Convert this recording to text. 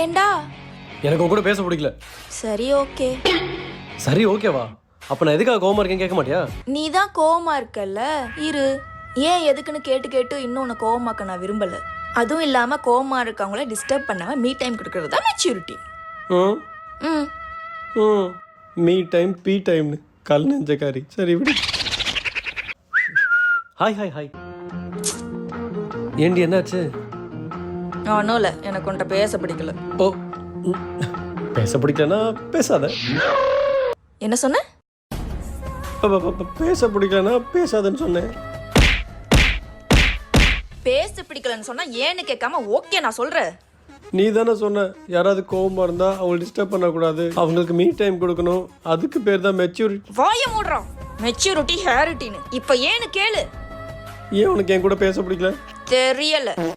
ஏண்டா? எனக்கு கூட பேச பிடிக்கல. சரி ஓகே. சரி ஓகேவா? அப்ப நான் எதுக்காக கோவமா இருக்கேன்னு கேட்க மாட்டியா? நீ தான் கோவமா இருக்கல்ல? இரு. ஏன் எதுக்குன்னு கேட்டு கேட்டு இன்னும் உன்னை கோவமாக்க நான் விரும்பல. அதுவும் இல்லாம கோவமா இருக்கவங்கள டிஸ்டர்ப் பண்ணாம மீ டைம் கொடுக்கறது தான் மெச்சூரிட்டி ம். ம் ம் மீ டைம் பி டைம்னு கல் நெஞ்சக்காரி. சரி விடு. ஹாய் ஹாய் ஹாய் ஏண்டி என்னாச்சு? ஒன்றும் இல்லை. எனக்கு உன்ட்ட பேச பிடிக்கல. ஓ. பேச பிடிக்கலன்னா பேசாத. என்ன சொன்ன? பேச பிடிக்கலன்னா பேசாதன்னு சொன்னேன். பேச பிடிக்கலன்னு சொன்னா ஏன்னு கேட்காம ஓகே நான் சொல்றேன். நீ தானே சொன்ன யாராவது கோவமா இருந்தா அவங்களை டிஸ்டர்ப் பண்ணக்கூடாது. அவங்களுக்கு மீ டைம் கொடுக்கணும். அதுக்கு பேர் தான் மெச்சூரிட்டி வாய மூடுறான் மெச்சூரிட்டி ஹேரிட்டின்னு இப்போ ஏன்னு கேளு. ஏன் உனக்கு என் கூட பேச பிடிக்கல? தெரியல.